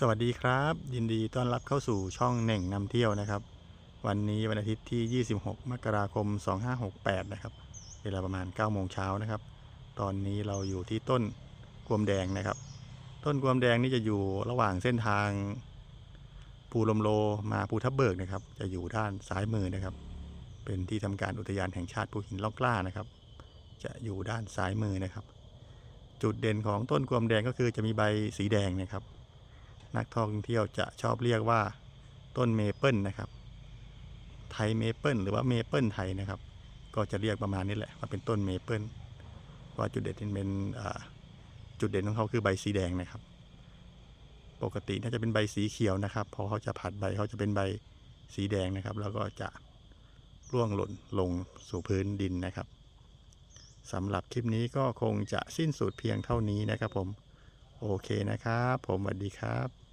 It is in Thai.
สวัสดีครับ ยินดีต้อนรับเข้าสู่ช่องเหน่งนำเที่ยวนะครับ วันนี้วันอาทิตย์ที่ 26 มกราคม 2568 นะครับ เวลาประมาณ 9 โมงเช้านะครับ ตอนนี้เราอยู่ที่ต้นกวมแดงนะครับ ต้นกวมแดงนี่จะอยู่ระหว่างเส้นทางภูลมโลมาภูทับเบิกนะครับ จะอยู่ด้านซ้ายมือนะครับ เป็นที่ทำการอุทยานแห่งชาติภูหินล่องกล้านะครับ จะอยู่ด้านซ้ายมือนะครับ จุดเด่นของต้นกวมแดงก็คือจะมีใบสีแดงนะครับ นักท่องเที่ยวจะชอบเรียกว่าต้นเมเปิลนะครับ ไทยเมเปิลหรือว่าเมเปิลไทยนะครับ ก็จะเรียกประมาณนี้แหละว่าเป็นต้นเมเปิลว่าจุดเด่นเป็นจุดเด่นของเขาคือใบสีแดงนะครับ ปกติน่าจะเป็นใบสีเขียวนะครับพอเขาจะผัดใบเขาจะเป็นใบสีแดงนะครับ แล้วก็จะร่วงหล่นลงสู่พื้นดินนะครับสำหรับคลิปนี้ก็คงจะสิ้นสุดเพียงเท่านี้นะครับผม โอเคนะครับ ผมสวัสดีครับ